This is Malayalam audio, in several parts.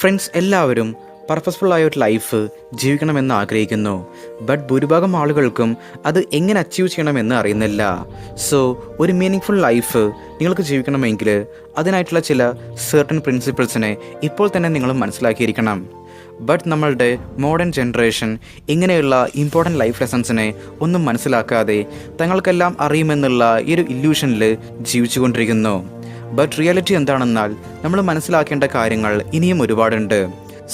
ഫ്രണ്ട്സ് എല്ലാവരും പർപ്പസ്ഫുൾ ആയ ഒരു ലൈഫ് ജീവിക്കണമെന്ന് ആഗ്രഹിക്കുന്നു. ബട്ട് ഭൂരിഭാഗം ആളുകൾക്കും അത് എങ്ങനെ അച്ചീവ് ചെയ്യണമെന്ന് അറിയുന്നില്ല. സോ ഒരു മീനിങ് ഫുൾ ലൈഫ് നിങ്ങൾക്ക് ജീവിക്കണമെങ്കിൽ അതിനായിട്ടുള്ള ചില സെർട്ടൺ പ്രിൻസിപ്പിൾസിനെ ഇപ്പോൾ തന്നെ നിങ്ങൾ മനസ്സിലാക്കിയിരിക്കണം. ബട്ട് നമ്മളുടെ മോഡേൺ ജനറേഷൻ ഇങ്ങനെയുള്ള ഇമ്പോർട്ടന്റ് ലൈഫ് ലെസൺസിനെ ഒന്നും മനസ്സിലാക്കാതെ തങ്ങൾക്കെല്ലാം അറിയുമെന്നുള്ള ഈ ഒരു ഇല്യൂഷനിൽ ജീവിച്ചുകൊണ്ടിരിക്കുന്നു. ബട്ട് റിയാലിറ്റി എന്താണെന്നാൽ നമ്മൾ മനസ്സിലാക്കേണ്ട കാര്യങ്ങൾ ഇനിയും ഒരുപാടുണ്ട്.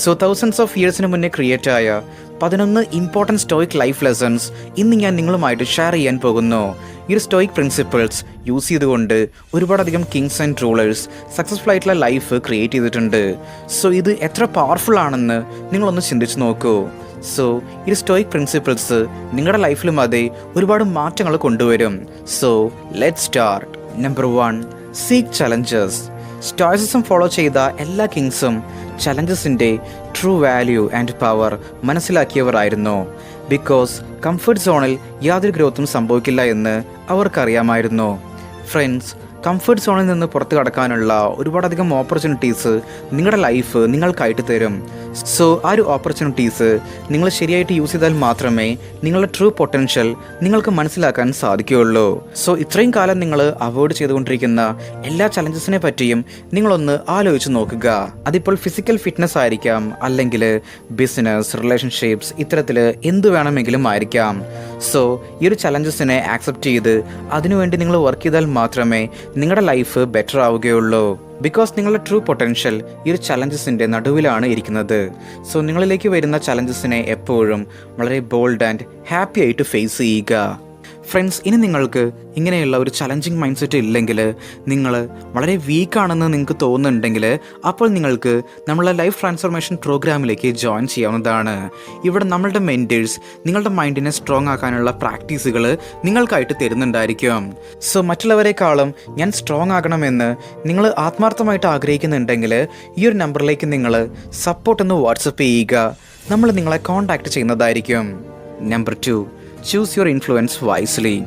സോ തൗസൻഡ്സ് ഓഫ് ഇയേഴ്സിന് മുന്നേ ക്രിയേറ്റ് ആയ പതിനൊന്ന് ഇമ്പോർട്ടന്റ് സ്റ്റോയിക് ലൈഫ് ലെസൺസ് ഇന്ന് ഞാൻ നിങ്ങളുമായിട്ട് ഷെയർ ചെയ്യാൻ പോകുന്നു. ഈ ഒരു സ്റ്റോയിക് പ്രിൻസിപ്പിൾസ് യൂസ് ചെയ്തുകൊണ്ട് ഒരുപാടധികം കിങ്സ് ആൻഡ് റൂളേഴ്സ് സക്സസ്ഫുൾ ആയിട്ടുള്ള ലൈഫ് ക്രിയേറ്റ് ചെയ്തിട്ടുണ്ട്. സോ ഇത് എത്ര പവർഫുൾ ആണെന്ന് നിങ്ങളൊന്ന് ചിന്തിച്ച് നോക്കൂ. സോ ഈ സ്റ്റോയിക് പ്രിൻസിപ്പിൾസ് നിങ്ങളുടെ ലൈഫിലും അതേ ഒരുപാട് മാറ്റങ്ങൾ കൊണ്ടുവരും. So let start number one seek challengers stoicism follow ചെയ്ത എല്ലാ കിങ്സും ചലഞ്ചസിന്റെ ട്രൂ വാല്യൂ ആൻഡ് പവർ മനസ്സിലാക്കിയവരായിരുന്നു. ബിക്കോസ് കംഫർട്ട് സോണിൽ യാതൊരു ഗ്രോത്തും സംഭവിക്കില്ല എന്ന് അവർക്കറിയാമായിരുന്നു. ഫ്രണ്ട്സ് കംഫർട്ട് സോണിൽ നിന്ന് പുറത്ത് കടക്കാനുള്ള ഒരുപാടധികം ഓപ്പർച്യൂണിറ്റീസ് നിങ്ങളുടെ ലൈഫ് നിങ്ങൾക്കായിട്ട് തരും. സോ ആ ഒരു ഓപ്പർച്യൂണിറ്റീസ് നിങ്ങൾ ശരിയായിട്ട് യൂസ് ചെയ്താൽ മാത്രമേ നിങ്ങളുടെ ട്രൂ പൊട്ടൻഷ്യൽ നിങ്ങൾക്ക് മനസ്സിലാക്കാൻ സാധിക്കുകയുള്ളൂ. സോ ഇത്രയും കാലം നിങ്ങൾ അവോയ്ഡ് ചെയ്തുകൊണ്ടിരിക്കുന്ന എല്ലാ ചലഞ്ചസിനെ പറ്റിയും നിങ്ങളൊന്ന് ആലോചിച്ച് നോക്കുക. അതിപ്പോൾ ഫിസിക്കൽ ഫിറ്റ്നസ് ആയിരിക്കാം അല്ലെങ്കിൽ ബിസിനസ് റിലേഷൻഷിപ്സ് ഇത്തരത്തിൽ എന്ത് വേണമെങ്കിലും ആയിരിക്കാം. സോ ഈ ഒരു ചലഞ്ചസിനെ ആക്സെപ്റ്റ് ചെയ്ത് അതിനുവേണ്ടി നിങ്ങൾ വർക്ക് ചെയ്താൽ മാത്രമേ നിങ്ങളുടെ ലൈഫ് ബെറ്റർ ആവുകയുള്ളൂ. ബിക്കോസ് നിങ്ങളുടെ ട്രൂ പൊട്ടൻഷ്യൽ ഈ ഒരു ചലഞ്ചസിന്റെ നടുവിലാണ് ഇരിക്കുന്നത്. സോ നിങ്ങളിലേക്ക് വരുന്ന ചലഞ്ചസിനെ എപ്പോഴും വളരെ ബോൾഡ് ആൻഡ് ഹാപ്പി ആയിട്ട് ഫേസ് ചെയ്യുക. ഫ്രണ്ട്സ് ഇനി നിങ്ങൾക്ക് ഇങ്ങനെയുള്ള ഒരു ചലഞ്ചിങ് മൈൻഡ് സെറ്റ് ഇല്ലെങ്കിൽ നിങ്ങൾ വളരെ വീക്കാണെന്ന് നിങ്ങൾക്ക് തോന്നുന്നുണ്ടെങ്കിൽ അപ്പോൾ നിങ്ങൾക്ക് നമ്മളെ ലൈഫ് ട്രാൻസ്ഫോർമേഷൻ പ്രോഗ്രാമിലേക്ക് ജോയിൻ ചെയ്യാവുന്നതാണ്. ഇവിടെ നമ്മളുടെ മെന്റേഴ്സ് നിങ്ങളുടെ മൈൻഡിനെ സ്ട്രോങ് ആക്കാനുള്ള പ്രാക്ടീസുകൾ നിങ്ങൾക്കായിട്ട് തരുന്നുണ്ടായിരിക്കും. സോ മറ്റുള്ളവരെക്കാളും ഞാൻ സ്ട്രോങ് ആകണമെന്ന് നിങ്ങൾ ആത്മാർത്ഥമായിട്ട് ആഗ്രഹിക്കുന്നുണ്ടെങ്കിൽ ഈ ഒരു നമ്പറിലേക്ക് നിങ്ങൾ സപ്പോർട്ട് എന്ന് വാട്സപ്പ് ചെയ്യുക. നമ്മൾ നിങ്ങളെ കോൺടാക്ട് ചെയ്യുന്നതായിരിക്കും. Number two choose your influence wisely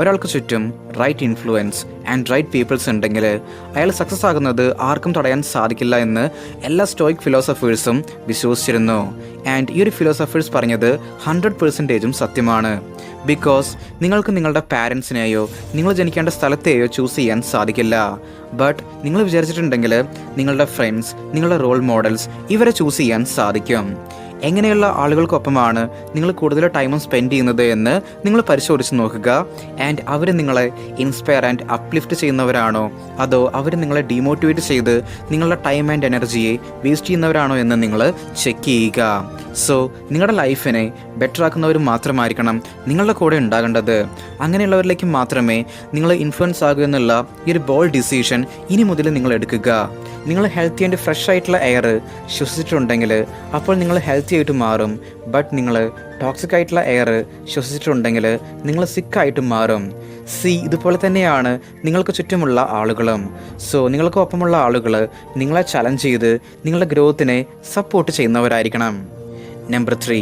ഒരാൾക്ക് ചുറ്റും right influence and right peoples ഉണ്ടെങ്കിൽ അയാൾ സക്സസ് ആകുന്നത് ആർക്കും തടയാൻ സാധിക്കില്ല എന്ന് എല്ലാ സ്റ്റോയിക് ഫിലോസഫേഴ്സും വിശ്വസിച്ചിരുന്നു. ആൻഡ് ഈ ഒരു ഫിലോസഫേഴ്സ് പറഞ്ഞത് ഹൺഡ്രഡ് പെർസെന്റേജും സത്യമാണ്. ബിക്കോസ് നിങ്ങൾക്ക് നിങ്ങളുടെ പാരൻസിനെയോ നിങ്ങൾ ജനിക്കേണ്ട സ്ഥലത്തെയോ ചൂസ് ചെയ്യാൻ സാധിക്കില്ല. ബട്ട് നിങ്ങൾ വിചാരിച്ചിട്ടുണ്ടെങ്കിൽ നിങ്ങളുടെ ഫ്രണ്ട്സ് നിങ്ങളുടെ റോൾ മോഡൽസ് ഇവരെ ചൂസ് ചെയ്യാൻ സാധിക്കും. എങ്ങനെയുള്ള ആളുകൾക്കൊപ്പമാണ് നിങ്ങൾ കൂടുതൽ ടൈമും സ്പെൻഡ് ചെയ്യുന്നത് എന്ന് നിങ്ങൾ പരിശോധിച്ച് നോക്കുക. ആൻഡ് അവർ നിങ്ങളെ ഇൻസ്പയർ ആൻഡ് അപ്ലിഫ്റ്റ് ചെയ്യുന്നവരാണോ? അതോ അവർ നിങ്ങളെ ഡിമോട്ടിവേറ്റ് ചെയ്ത് നിങ്ങളുടെ ടൈം ആൻഡ് എനർജിയെ വേസ്റ്റ് ചെയ്യുന്നവരാണോ എന്ന് നിങ്ങൾ ചെക്ക് ചെയ്യുക. സോ നിങ്ങളുടെ ലൈഫിനെ ബെറ്റർ ആക്കുന്നവർ മാത്രമായിരിക്കണം നിങ്ങളുടെ കൂടെ ഉണ്ടാകേണ്ടത്. അങ്ങനെയുള്ളവരിലേക്ക് മാത്രമേ നിങ്ങൾ ഇൻഫ്ലുവൻസ് ആകൂ എന്നുള്ള ഈ ഒരു ബോൾ ഡിസിഷൻ ഇനി മുതൽ നിങ്ങൾ എടുക്കുക. നിങ്ങൾ ഹെൽത്തി ആൻഡ് ഫ്രഷ് ആയിട്ടുള്ള എയർ ശ്വസിച്ചിട്ടുണ്ടെങ്കിൽ അപ്പോൾ നിങ്ങൾ ഹെൽത്തി ആയിട്ട് മാറും. ബട്ട് നിങ്ങൾ ടോക്സിക് ആയിട്ടുള്ള എയർ ശ്വസിച്ചിട്ടുണ്ടെങ്കിൽ നിങ്ങൾ സിക്കായിട്ട് മാറും. സി ഇതുപോലെ തന്നെയാണ് നിങ്ങൾക്ക് ചുറ്റുമുള്ള ആളുകളും. സോ നിങ്ങൾക്ക് ഒപ്പമുള്ള ആളുകൾ നിങ്ങളെ ചലഞ്ച് ചെയ്ത് നിങ്ങളുടെ ഗ്രോത്തിനെ support ചെയ്യുന്നവരായിരിക്കണം. Number three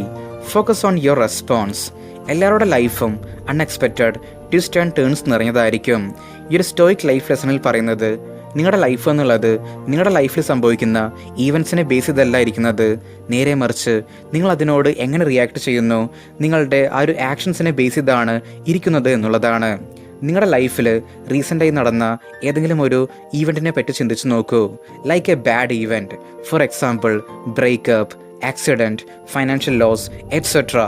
focus on your response എല്ലാവരുടെ ലൈഫും അൺഎക്സ്പെക്റ്റഡ് ട്വിസ്റ്റ് ആൻഡ് ടേൺസ് നിറഞ്ഞതായിരിക്കും. ഈ ഒരു സ്റ്റോയിക് ലൈഫ് ലെസണിൽ പറയുന്നത് നിങ്ങളുടെ ലൈഫ് എന്നുള്ളത് നിങ്ങളുടെ ലൈഫിൽ സംഭവിക്കുന്ന ഈവൻസിനെ ബേസ് ചെയ്തല്ല ഇരിക്കുന്നത്. നേരെ മറിച്ച് നിങ്ങൾ അതിനോട് എങ്ങനെ റിയാക്ട് ചെയ്യുന്നു? നിങ്ങളുടെ ആ ഒരു ആക്ഷൻസിനെ ബേസ് ചെയ്താണ് ഇരിക്കുന്നത് എന്നുള്ളതാണ്. നിങ്ങളുടെ ലൈഫിൽ റീസെന്റായി നടന്ന ഏതെങ്കിലും ഒരു ഈവന്റിനെ പറ്റി ചിന്തിച്ച് നോക്കൂ. Like a bad event for example breakup accident financial loss etcetera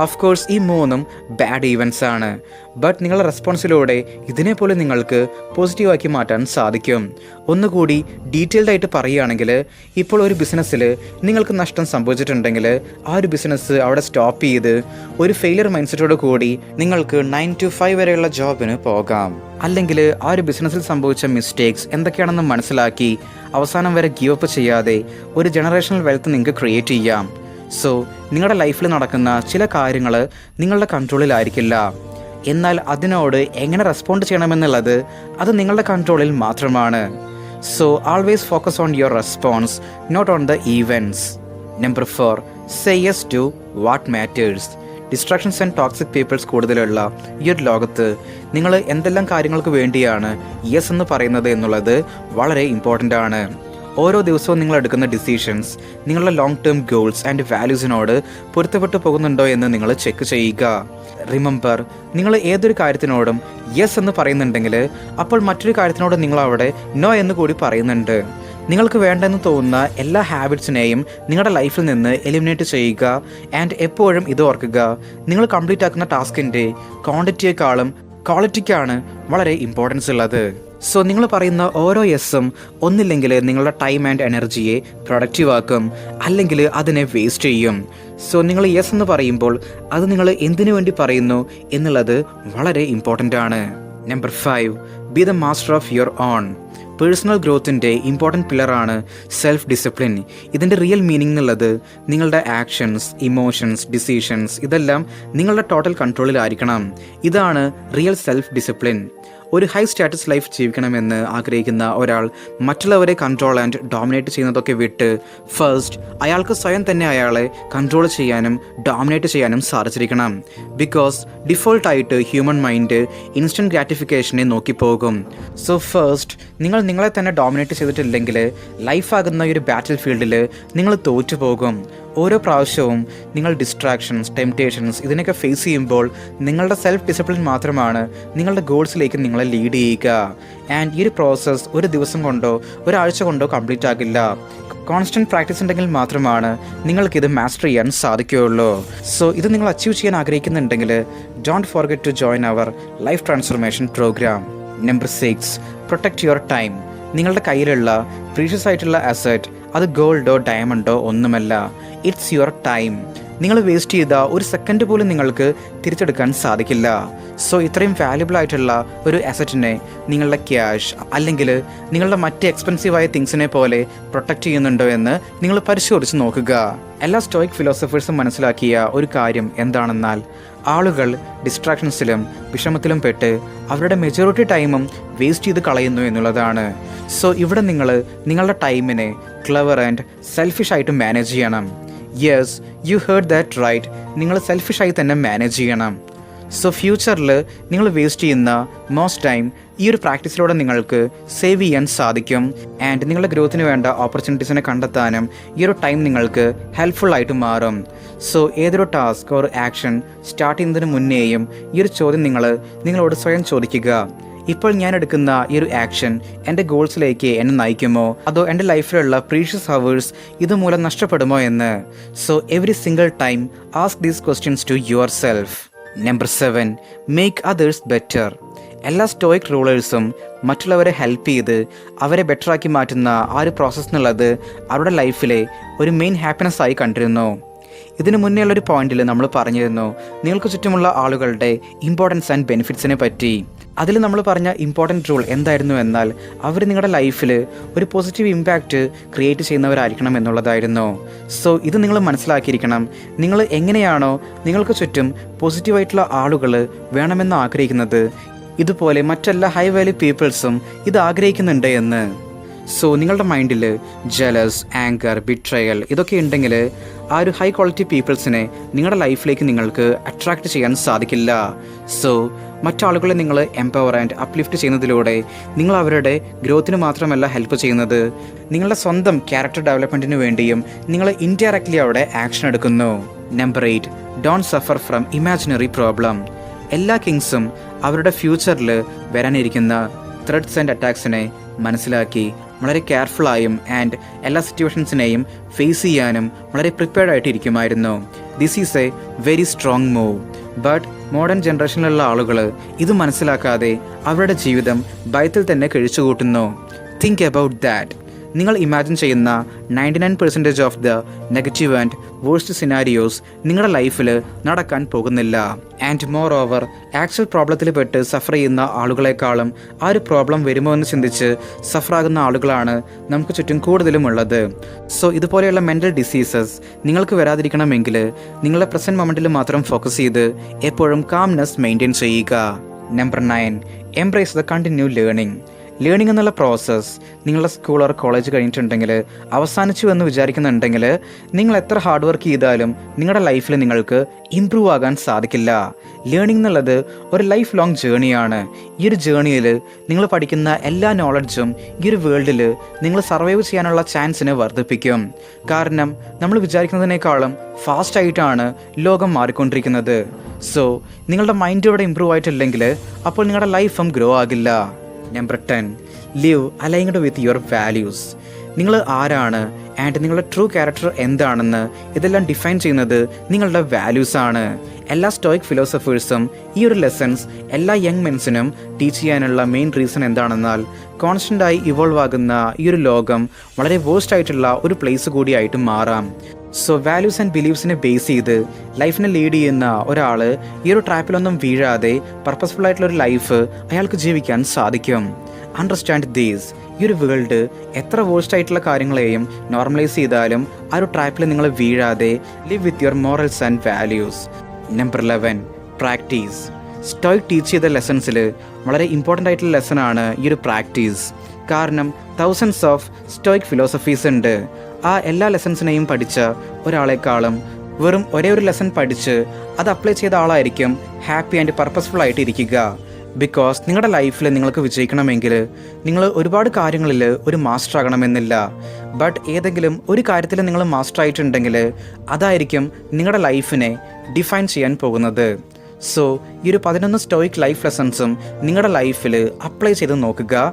of course ഈ മൂന്നും ബാഡ് ഈവൻസ് ആണ്. ബട്ട് നിങ്ങളുടെ റെസ്പോൺസിലൂടെ ഇതിനെപ്പോലെ നിങ്ങൾക്ക് പോസിറ്റീവാക്കി മാറ്റാൻ സാധിക്കും. ഒന്നുകൂടി ഡീറ്റെയിൽഡ് ആയിട്ട് പറയുകയാണെങ്കിൽ ഇപ്പോൾ ഒരു ബിസിനസ്സിൽ നിങ്ങൾക്ക് നഷ്ടം സംഭവിച്ചിട്ടുണ്ടെങ്കിൽ ആ ഒരു ബിസിനസ് അവിടെ സ്റ്റോപ്പ് ചെയ്ത് ഒരു ഫെയിലിയർ മൈൻഡ്സെറ്റോട് കൂടി നിങ്ങൾക്ക് നയൻ ടു ഫൈവ് വരെയുള്ള ജോബിന് പോകാം. അല്ലെങ്കിൽ ആ ഒരു ബിസിനസ്സിൽ സംഭവിച്ച മിസ്റ്റേക്സ് എന്തൊക്കെയാണെന്ന് മനസ്സിലാക്കി അവസാനം വരെ ഗീവ് അപ്പ് ചെയ്യാതെ ഒരു ജനറേഷണൽ വെൽത്ത് നിങ്ങൾക്ക് ക്രിയേറ്റ് ചെയ്യാം. സോ നിങ്ങളുടെ ലൈഫിൽ നടക്കുന്ന ചില കാര്യങ്ങൾ നിങ്ങളുടെ കൺട്രോളിലായിരിക്കില്ല എന്നാൽ അതിനോട് എങ്ങനെ റെസ്പോണ്ട് ചെയ്യണമെന്നുള്ളത് അത് നിങ്ങളുടെ കൺട്രോളിൽ മാത്രമാണ്. So always focus on your response not on the events number four say yes to what matters distractions and toxic peoples കൂടുതലുള്ള ഈ ഒരു ലോകത്ത് നിങ്ങൾ എന്തെല്ലാം കാര്യങ്ങൾക്ക് വേണ്ടിയാണ് യെസ് എന്ന് പറയുന്നത് എന്നുള്ളത് വളരെ ഇമ്പോർട്ടന്റ് ആണ്. ഓരോ ദിവസവും നിങ്ങൾ എടുക്കുന്ന ഡിസിഷൻസ് നിങ്ങളുടെ ലോങ് ടേം ഗോൾസ് ആൻഡ് വാല്യൂസിനോട് പൊരുത്തപ്പെട്ടു പോകുന്നുണ്ടോ എന്ന് നിങ്ങൾ ചെക്ക് ചെയ്യുക. റിമെമ്പർ നിങ്ങൾ ഏതൊരു കാര്യത്തിനോടും യെസ് എന്ന് പറയുന്നുണ്ടെങ്കിൽ അപ്പോൾ മറ്റൊരു കാര്യത്തിനോട് നിങ്ങൾ അവിടെ നോ എന്ന് കൂടി പറയുന്നുണ്ട്. നിങ്ങൾക്ക് വേണ്ടെന്ന് തോന്നുന്ന എല്ലാ ഹാബിറ്റ്സിനെയും നിങ്ങളുടെ ലൈഫിൽ നിന്ന് എലിമിനേറ്റ് ചെയ്യുക ആൻഡ് എപ്പോഴും ഇത് ഓർക്കുക. നിങ്ങൾ കംപ്ലീറ്റ് ആക്കുന്ന ടാസ്കിന്റെ ക്വാണ്ടിറ്റിയേക്കാളും ക്വാളിറ്റിക്കാണ് വളരെ ഇമ്പോർട്ടൻസ് ഉള്ളത്. സോ നിങ്ങൾ പറയുന്ന ഓരോ യെസ്സും ഒന്നില്ലെങ്കിൽ നിങ്ങളുടെ ടൈം ആൻഡ് എനർജിയെ പ്രൊഡക്റ്റീവ് ആക്കും. അല്ലെങ്കിൽ അതിനെ വേസ്റ്റ് ചെയ്യും. സോ നിങ്ങൾ യെസ് എന്ന് പറയുമ്പോൾ അത് നിങ്ങൾ എന്തിനു വേണ്ടി പറയുന്നു എന്നുള്ളത് വളരെ ഇമ്പോർട്ടന്റ് ആണ്. Number five be the master of your own personal ഗ്രോത്തിന്റെ important പില്ലറാണ് സെൽഫ് ഡിസിപ്ലിൻ ഇതിന്റെ റിയൽ മീനിങ് എന്നുള്ളത് നിങ്ങളുടെ ആക്ഷൻസ് ഇമോഷൻസ് ഡിസിഷൻസ് ഇതെല്ലാം നിങ്ങളുടെ ടോട്ടൽ കൺട്രോളിലായിരിക്കണം ഇതാണ് റിയൽ സെൽഫ് ഡിസിപ്ലിൻ ഒരു ഹൈ സ്റ്റാറ്റസ് ലൈഫ് ജീവിക്കണമെന്ന് ആഗ്രഹിക്കുന്ന ഒരാൾ മറ്റുള്ളവരെ കൺട്രോൾ ആൻഡ് ഡോമിനേറ്റ് ചെയ്യുന്നതൊക്കെ വിട്ട് ഫസ്റ്റ് അയാൾക്ക് സ്വയം തന്നെ അയാളെ കൺട്രോൾ ചെയ്യാനും ഡോമിനേറ്റ് ചെയ്യാനും സാധിച്ചിരിക്കണം. ബിക്കോസ് ഡിഫോൾട്ടായിട്ട് ഹ്യൂമൻ മൈൻഡ് ഇൻസ്റ്റന്റ് ഗ്രാറ്റിഫിക്കേഷനെ നോക്കിപ്പോകും. സോ ഫസ്റ്റ് നിങ്ങൾ നിങ്ങളെ തന്നെ ഡോമിനേറ്റ് ചെയ്തിട്ടില്ലെങ്കിൽ ലൈഫാകുന്ന ഈ ഒരു ബാറ്റിൽ ഫീൽഡിൽ നിങ്ങൾ തോറ്റു പോകും ഓരോ പ്രാവശ്യവും നിങ്ങൾ ഡിസ്ട്രാക്ഷൻസ് ടെംപ്റ്റേഷൻസ് ഇതിനൊക്കെ ഫേസ് ചെയ്യുമ്പോൾ നിങ്ങളുടെ സെൽഫ് ഡിസിപ്ലിൻ മാത്രമാണ് നിങ്ങളുടെ ഗോൾസിലേക്ക് നിങ്ങളെ ലീഡ് ചെയ്യുക. ആൻഡ് ഈ ഒരു പ്രോസസ്സ് ഒരു ദിവസം കൊണ്ടോ ഒരാഴ്ച കൊണ്ടോ കംപ്ലീറ്റ് ആകില്ല. കോൺസ്റ്റന്റ് പ്രാക്ടീസ് ഉണ്ടെങ്കിൽ മാത്രമാണ് നിങ്ങൾക്കിത് മാസ്റ്റർ ചെയ്യാൻ സാധിക്കുകയുള്ളൂ. സോ ഇത് നിങ്ങൾ അച്ചീവ് ചെയ്യാൻ ആഗ്രഹിക്കുന്നുണ്ടെങ്കിൽ don't forget to join our life transformation program number six protect your time നിങ്ങളുടെ കയ്യിലുള്ള പ്രീഷ്യസ് ആയിട്ടുള്ള അസറ്റ് അത് ഗോൾഡോ ഡയമണ്ടോ ഒന്നുമല്ല. ഇറ്റ്സ് യുവർ ടൈം നിങ്ങൾ വേസ്റ്റ് ചെയ്ത ഒരു സെക്കൻഡ് പോലും നിങ്ങൾക്ക് തിരിച്ചെടുക്കാൻ സാധിക്കില്ല. സോ ഇത്രയും വാല്യുബിൾ ആയിട്ടുള്ള ഒരു അസറ്റിനെ നിങ്ങളുടെ ക്യാഷ് അല്ലെങ്കിൽ നിങ്ങളുടെ മറ്റ് എക്സ്പെൻസീവായ തിങ്സിനെ പോലെ പ്രൊട്ടക്റ്റ് ചെയ്യുന്നുണ്ടോ എന്ന് നിങ്ങൾ പരിശോധിച്ച് നോക്കുക. എല്ലാ സ്റ്റോയിക് ഫിലോസഫേഴ്സും മനസ്സിലാക്കിയ ഒരു കാര്യം എന്താണെന്നാൽ ആളുകൾ ഡിസ്ട്രാക്ഷൻസിലും വിഷമത്തിലും പെട്ട് അവരുടെ മെജോറിറ്റി ടൈമും വേസ്റ്റ് ചെയ്ത് കളയുന്നു എന്നുള്ളതാണ്. സോ ഇവിടെ നിങ്ങൾ നിങ്ങളുടെ ടൈമിനെ ക്ലവർ ആൻഡ് സെൽഫിഷ് ആയിട്ട് മാനേജ് ചെയ്യണം. Yes you heard that right നിങ്ങൾ സെൽഫിഷായി തന്നെ മാനേജ് ചെയ്യണം. സോ ഫ്യൂച്ചറിൽ നിങ്ങൾ വേസ്റ്റ് ചെയ്യുന്ന മോസ്റ്റ് ടൈം ഈ ഒരു പ്രാക്ടീസിലൂടെ നിങ്ങൾക്ക് സേവ് ചെയ്യാൻ സാധിക്കും. ആൻഡ് നിങ്ങളുടെ ഗ്രോത്തിന് വേണ്ട ഓപ്പർച്യൂണിറ്റീസിനെ കണ്ടെത്താനും ഈ ഒരു ടൈം നിങ്ങൾക്ക് ഹെൽപ്ഫുൾ ആയിട്ട് മാറും. സോ ഏതൊരു ടാസ്ക് ഓർ ആക്ഷൻ സ്റ്റാർട്ട് ചെയ്യുന്നതിന് മുന്നേയും ഈ ഒരു ചോദ്യം നിങ്ങൾ നിങ്ങളോട് സ്വയം ചോദിക്കുക. ഇപ്പോൾ ഞാൻ എടുക്കുന്ന ഈ ഒരു ആക്ഷൻ എന്റെ ഗോൾസിലേക്ക് എന്നെ നയിക്കുമോ? അതോ എന്റെ ലൈഫിലുള്ള പ്രീഷ്യസ് ഹവേഴ്സ് ഇതുമൂലം നഷ്ടപ്പെടുമോ എന്ന്? So every single time ask these questions to yourself number seven make others better എല്ലാ സ്റ്റോയിക് റൂളേഴ്സും മറ്റുള്ളവരെ ഹെൽപ്പ് ചെയ്ത് അവരെ ബെറ്ററാക്കി മാറ്റുന്ന ആ ഒരു പ്രോസസ്സ് എന്നുള്ളത് അവരുടെ ലൈഫിലെ ഒരു മെയിൻ ഹാപ്പിനെസ് ആയി കണ്ടിരുന്നു. ഇതിനു മുന്നേ ഉള്ളൊരു പോയിന്റിൽ നമ്മൾ പറഞ്ഞിരുന്നു നിങ്ങൾക്ക് ചുറ്റുമുള്ള ആളുകളുടെ ഇമ്പോർട്ടൻസ് ആൻഡ് ബെനിഫിറ്റ്സിനെ പറ്റി. അതിൽ നമ്മൾ പറഞ്ഞ ഇമ്പോർട്ടന്റ് റൂൾ എന്തായിരുന്നു എന്നാൽ അവർ നിങ്ങളുടെ ലൈഫിൽ ഒരു പോസിറ്റീവ് ഇമ്പാക്റ്റ് ക്രിയേറ്റ് ചെയ്യുന്നവരായിരിക്കണം എന്നുള്ളതായിരുന്നു. സോ ഇത് നിങ്ങൾ മനസ്സിലാക്കിയിരിക്കണം. നിങ്ങൾ എങ്ങനെയാണോ നിങ്ങൾക്ക് ചുറ്റും പോസിറ്റീവായിട്ടുള്ള ആളുകൾ വേണമെന്ന് ആഗ്രഹിക്കുന്നത്. ഇതുപോലെ മറ്റെല്ലാ ഹൈ വാല്യൂ പീപ്പിൾസും ഇത് ആഗ്രഹിക്കുന്നുണ്ട് എന്ന്. സോ നിങ്ങളുടെ മൈൻഡിൽ ജലസ് ആങ്കർ ബിട്രയൽ ഇതൊക്കെ ഉണ്ടെങ്കിൽ ആ ഒരു ഹൈ ക്വാളിറ്റി പീപ്പിൾസിനെ നിങ്ങളുടെ ലൈഫിലേക്ക് നിങ്ങൾക്ക് അട്രാക്റ്റ് ചെയ്യാൻ സാധിക്കില്ല. സോ മറ്റാളുകളെ നിങ്ങൾ എംപവർ ആൻഡ് അപ്ലിഫ്റ്റ് ചെയ്യുന്നതിലൂടെ നിങ്ങൾ അവരുടെ ഗ്രോത്തിന് മാത്രമല്ല ഹെൽപ്പ് ചെയ്യുന്നത്. നിങ്ങളുടെ സ്വന്തം ക്യാരക്ടർ ഡെവലപ്മെന്റിന് വേണ്ടിയും നിങ്ങൾ ഇൻഡയറക്റ്റ്ലി അവിടെ ആക്ഷൻ എടുക്കുന്നു. Number eight don't suffer from imaginary problem എല്ലാ കിങ്സും അവരുടെ ഫ്യൂച്ചറിൽ വരാനിരിക്കുന്ന ത്രെഡ്സ് ആൻഡ് അറ്റാക്സിനെ മനസ്സിലാക്കി വളരെ കെയർഫുള്ളായും ആൻഡ് എല്ലാ സിറ്റുവേഷൻസിനെയും ഫേസ് ചെയ്യാനും വളരെ prepared ആയിട്ടിരിക്കുമായിരുന്നു. This is a very strong move but modern ജനറേഷനിലുള്ള ആളുകൾ ഇത് മനസ്സിലാക്കാതെ അവരുടെ ജീവിതം ഭയത്തിൽ തന്നെ കഴിച്ചുകൂട്ടുന്നു. തിങ്ക് അബൌട്ട് ദാറ്റ് നിങ്ങൾ ഇമാജിൻ ചെയ്യുന്ന ninety nine percentage of the negative and worst scenarios നിങ്ങളുടെ ലൈഫിൽ നടക്കാൻ പോകുന്നില്ല. ആൻഡ് മോർ ഓവർ ആക്ച്വൽ പ്രോബ്ലത്തിൽ പെട്ട് സഫർ ചെയ്യുന്ന ആളുകളെക്കാളും ആ ഒരു പ്രോബ്ലം വരുമോ എന്ന് ചിന്തിച്ച് സഫറാകുന്ന ആളുകളാണ് നമുക്ക് ചുറ്റും കൂടുതലും ഉള്ളത്. സോ ഇതുപോലെയുള്ള മെന്റൽ ഡിസീസസ് നിങ്ങൾക്ക് വരാതിരിക്കണമെങ്കിൽ നിങ്ങളുടെ പ്രസന്റ് മൊമെന്റിൽ മാത്രം ഫോക്കസ് ചെയ്ത് എപ്പോഴും കാംനെസ് മെയിന്റെയിൻ ചെയ്യുക. Number nine embrace the continue learning learning എന്നുള്ള പ്രോസസ്സ് നിങ്ങളുടെ സ്കൂൾ ഓർ കോളേജ് കഴിഞ്ഞിട്ടുണ്ടെങ്കിൽ അവസാനിച്ചു എന്ന് വിചാരിക്കുന്നുണ്ടെങ്കിൽ നിങ്ങൾ എത്ര ഹാർഡ് വർക്ക് ചെയ്താലും നിങ്ങളുടെ ലൈഫിൽ നിങ്ങൾക്ക് ഇമ്പ്രൂവ് ആകാൻ സാധിക്കില്ല. ലേണിംഗ് എന്നുള്ളത് ഒരു ലൈഫ് ലോങ് ജേണിയാണ് ഈ ഒരു ജേണിയിൽ നിങ്ങൾ പഠിക്കുന്ന എല്ലാ നോളജും ഈ ഒരു വേൾഡിൽ നിങ്ങൾ സർവൈവ് ചെയ്യാനുള്ള ചാൻസിനെ വർദ്ധിപ്പിക്കും. കാരണം നമ്മൾ വിചാരിക്കുന്നതിനേക്കാളും ഫാസ്റ്റ് ആയിട്ടാണ് ലോകം മാറിക്കൊണ്ടിരിക്കുന്നത്. സോ നിങ്ങളുടെ മൈൻഡ് ഇവിടെ ഇമ്പ്രൂവ് ആയിട്ടില്ലെങ്കിൽ അപ്പോൾ നിങ്ങളുടെ ലൈഫും ഗ്രോ ആകില്ല. Number ten live aligned with your values നിങ്ങൾ ആരാണ് ആൻഡ് നിങ്ങളുടെ ട്രൂ ക്യാരക്ടർ എന്താണെന്ന് ഇതെല്ലാം ഡിഫൈൻ ചെയ്യുന്നത് നിങ്ങളുടെ വാല്യൂസ് ആണ്. എല്ലാ സ്റ്റോയിക് ഫിലോസഫേഴ്സും ഈ ഒരു ലെസൺസ് എല്ലാ യങ് മെൻസിനും ടീച്ച് ചെയ്യാനുള്ള മെയിൻ റീസൺ എന്താണെന്നാൽ കോൺസ്റ്റന്റായി ഇവോൾവ് ആകുന്ന ഈ ഒരു ലോകം വളരെ വേസ്റ്റ് ആയിട്ടുള്ള ഒരു പ്ലേസ് കൂടിയായിട്ട് മാറാം. സോ വാല്യൂസ് ആൻഡ് ബിലീവ്സിനെ ബേസ് ചെയ്ത് ലൈഫിനെ ലീഡ് ചെയ്യുന്ന ഒരാൾ ഈ ഒരു ട്രാപ്പിലൊന്നും വീഴാതെ പർപ്പസ്ഫുൾ ആയിട്ടുള്ള ഒരു ലൈഫ് അയാൾക്ക് ജീവിക്കാൻ സാധിക്കും. അണ്ടർസ്റ്റാൻഡ് ദീസ് ഈ ഒരു വേൾഡ് എത്ര വേഴ്സ്റ്റ് ആയിട്ടുള്ള കാര്യങ്ങളെയും നോർമലൈസ് ചെയ്താലും ആ ഒരു ട്രാപ്പിൽ നിങ്ങൾ വീഴാതെ live with your morals and values number eleven practice stoic teach ചെയ്ത ലെസൺസിൽ വളരെ ഇമ്പോർട്ടന്റ് ആയിട്ടുള്ള ലെസൺ ആണ് ഈ ഒരു പ്രാക്ടീസ് കാരണം തൗസൻഡ്സ് ഓഫ് സ്റ്റോയിക് ഫിലോസഫീസ് ഉണ്ട്. ആ എല്ലാ ലെസൺസിനെയും പഠിച്ച ഒരാളെക്കാളും വെറും ഒരേ ഒരു ലെസൺ പഠിച്ച് അത് അപ്ലൈ ചെയ്ത ആളായിരിക്കും ഹാപ്പി ആൻഡ് പർപ്പസ്ഫുൾ ആയിട്ട് ഇരിക്കുക. ബിക്കോസ് നിങ്ങളുടെ ലൈഫിൽ നിങ്ങൾക്ക് വിജയിക്കണമെങ്കിൽ നിങ്ങൾ ഒരുപാട് കാര്യങ്ങളിൽ ഒരു മാസ്റ്റർ ആകണമെന്നില്ല. ബട്ട് ഏതെങ്കിലും ഒരു കാര്യത്തിൽ നിങ്ങൾ മാസ്റ്റർ ആയിട്ടുണ്ടെങ്കിൽ അതായിരിക്കും നിങ്ങളുടെ ലൈഫിനെ ഡിഫൈൻ ചെയ്യാൻ പോകുന്നത്. സോ ഈ ഒരു പതിനൊന്ന് സ്റ്റോയിക് ലൈഫ് ലെസൺസും നിങ്ങളുടെ ലൈഫിൽ അപ്ലൈ ചെയ്ത് നോക്കുക.